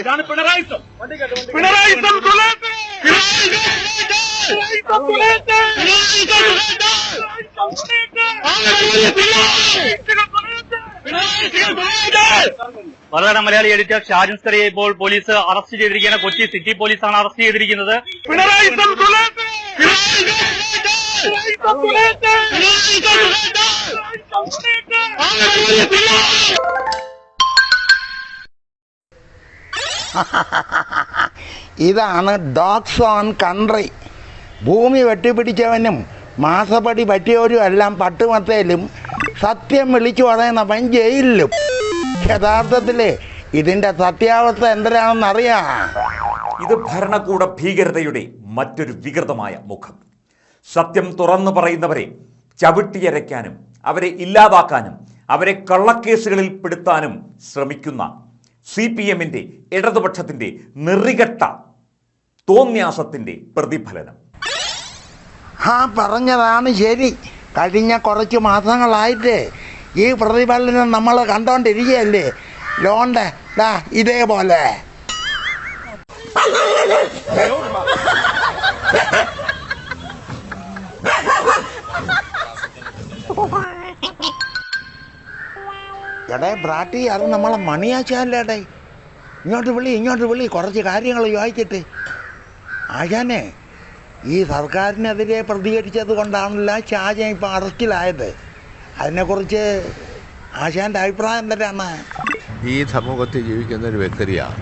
ഇതാണ് പിണറായിസം പിണറായിസം! മറുകട മലയാളി എഡിറ്റർ ഷാജൻ സ്കറിയെ ഇപ്പോൾ പോലീസ് അറസ്റ്റ് ചെയ്തിരിക്കുകയാണ്. കൊച്ചി സിറ്റി പോലീസാണ് അറസ്റ്റ് ചെയ്തിരിക്കുന്നത്. പിണറായിസം! പിണറായിസം ഇതാണ് ഡോഗ്സ് ഓൺ കൺട്രി. ഭൂമി വെട്ടിപ്പിടിച്ചവനും മാസപ്പടി പറ്റിയവരും എല്ലാം പട്ടുമത്തേലും സത്യം വിളിച്ചു പറയുന്നവൻ ജയിലിലും. യഥാർത്ഥത്തിൽ ഇതിന്റെ സത്യാവസ്ഥ എന്തരാണെന്ന് അറിയാം ഇത് ഭരണകൂട ഭീകരതയുടെ മറ്റൊരു വികൃതമായ മുഖം. സത്യം തുറന്നു പറയുന്നവരെ ചവിട്ടിയരയ്ക്കാനും അവരെ ഇല്ലാതാക്കാനും അവരെ കള്ളക്കേസുകളിൽ പെടുത്താനും ശ്രമിക്കുന്ന സി പി എമ്മിന്റെ ഇടതുപക്ഷത്തിന്റെ നെറികെട്ട തോന്യാസത്തിന്റെ പ്രതിഫലനം. ആ പറഞ്ഞതാണ് ശരി. കഴിഞ്ഞ കുറച്ച് മാസങ്ങളായിട്ട് ഈ പ്രതിഫലനം നമ്മൾ കണ്ടോണ്ടിരിക്കുകയല്ലേ? ലോണ്ട് ഇതേപോലെ. എടേ ബ്രാട്ടി അത് നമ്മളെ മണിയാച്ചാലേടേ ഇങ്ങോട്ട് വിളി ഇങ്ങോട്ട് വിളി കുറച്ച് കാര്യങ്ങൾ ചോദിച്ചിട്ട്. ആശാനെ ഈ സർക്കാരിനെതിരെ പ്രതികരിച്ചത് കൊണ്ടാണല്ലോ ഷാജൻ ഇപ്പം അറസ്റ്റിലായത്. അതിനെക്കുറിച്ച് ആശാന്റെ അഭിപ്രായം എന്താണ്? ഈ സമൂഹത്തിൽ ജീവിക്കുന്ന ഒരു വ്യക്തിയാണ്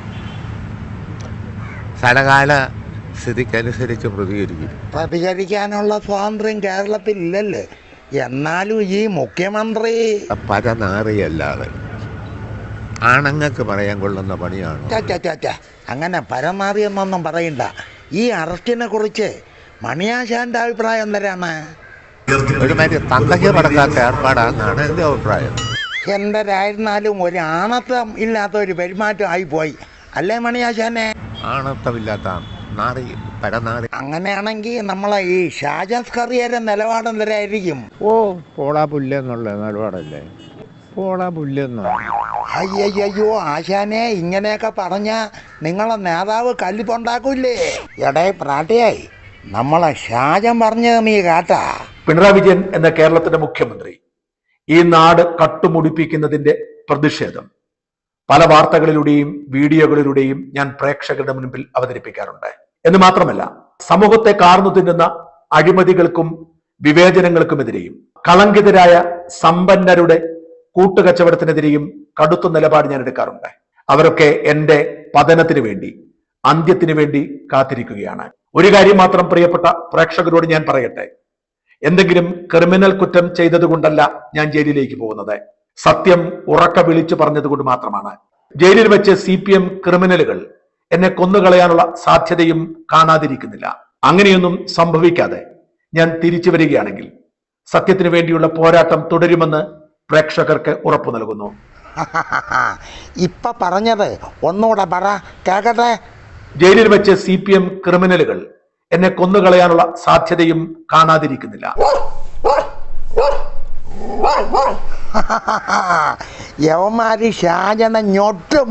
സ്ഥലകാല സ്ഥിതിക്കനുസരിച്ച് പ്രതികരിക്കും. പ്രതികരിക്കാനുള്ള സ്വാതന്ത്ര്യം കേരളത്തിൽ ഇല്ലല്ലോ എന്നാലും ഈ മുഖ്യമന്ത്രി പരനാറിയല്ലാതെ ആണുങ്ങൾക്ക് പറയാൻ കൊള്ളുന്ന പണിയാണ്? അങ്ങനെ പരനാറി എന്നൊന്നും പറയണ്ട. ഈ അറസ്റ്റിനെ കുറിച്ച് മണിയാശാന്റെ അഭിപ്രായം എന്തരാണ്? ഒരുമാതിരി തന്തയ്ക്ക് പടക്കാത്ത ഏർപ്പാടാണെന്നാണ് എന്റെ അഭിപ്രായം. എന്തരായിരുന്നാലും ഒരു ആണത്വം ഇല്ലാത്ത ഒരു പെരുമാറ്റം ആയിപ്പോയി. അല്ലേ മണിയാശാനെ? ആണത്തമില്ലാത്ത നാറി പരനാറി അങ്ങനെയാണെങ്കിൽ നമ്മളെ ഈ ഷാജാസ് കറിയുടെ നിലപാട് എന്തരായിരിക്കും? ഓ പോടാ പുല്ലെന്നുള്ള നിലപാടല്ലേ? പോളാ പുല്ലെന്നോ അയ്യയ്യോ ആശാനെ ഇങ്ങനെയൊക്കെ പറഞ്ഞ നിങ്ങളെ നേതാവ് കല്ലിപ്പുണ്ടാക്കൂലേ എടേ പ്രാട്ടിയായി. നമ്മളെ ഷാജൻ പറഞ്ഞത് നീ കേട്ടാ. പിണറായി വിജയൻ എന്ന കേരളത്തിന്റെ മുഖ്യമന്ത്രി ഈ നാട് കട്ടുമുടിപ്പിക്കുന്നതിന്റെ പ്രതിഷേധം. പല വാർത്തകളിലൂടെയും വീഡിയോകളിലൂടെയും ഞാൻ പ്രേക്ഷകരുടെ മുൻപിൽ അവതരിപ്പിക്കാറുണ്ട്. എന്ന് മാത്രമല്ല സമൂഹത്തെ കാർന്നു തിന്നുന്ന അഴിമതികൾക്കും വിവേചനങ്ങൾക്കുമെതിരെയും കളങ്കിതരായ സമ്പന്നരുടെ കൂട്ടുകച്ചവടത്തിനെതിരെയും കടുത്ത നിലപാട് ഞാൻ എടുക്കാറുണ്ട്. അവരൊക്കെ എന്റെ പതനത്തിന് വേണ്ടി അന്ത്യത്തിന് വേണ്ടി കാത്തിരിക്കുകയാണ്. ഒരു കാര്യം മാത്രം പ്രിയപ്പെട്ട പ്രേക്ഷകരോട് ഞാൻ പറയട്ടെ. എന്തെങ്കിലും ക്രിമിനൽ കുറ്റം ചെയ്തതുകൊണ്ടല്ല ഞാൻ ജയിലിലേക്ക് പോകുന്നത്. സത്യം ഉറക്ക വിളിച്ചു പറഞ്ഞതുകൊണ്ട് മാത്രമാണ്. ജയിലിൽ വെച്ച് സി ക്രിമിനലുകൾ എന്നെ കൊന്നുകളയാനുള്ള സാധ്യതയും കാണാതിരിക്കുന്നില്ല. അങ്ങനെയൊന്നും സംഭവിക്കാതെ ഞാൻ തിരിച്ചു വരികയാണെങ്കിൽ സത്യത്തിന് വേണ്ടിയുള്ള പോരാട്ടം തുടരുമെന്ന് പ്രേക്ഷകർക്ക് ഉറപ്പു നൽകുന്നു. ഇപ്പൊ പറഞ്ഞത് ഒന്നുകൂടെ പറ കേക്കട്ടെ? ജയിലിൽ വെച്ച് സി പി എം ക്രിമിനലുകൾ എന്നെ കൊന്നുകളയാനുള്ള സാധ്യതയും കാണാതിരിക്കുന്നില്ല. യവമാരി ഷാജനെ ഞൊട്ടും.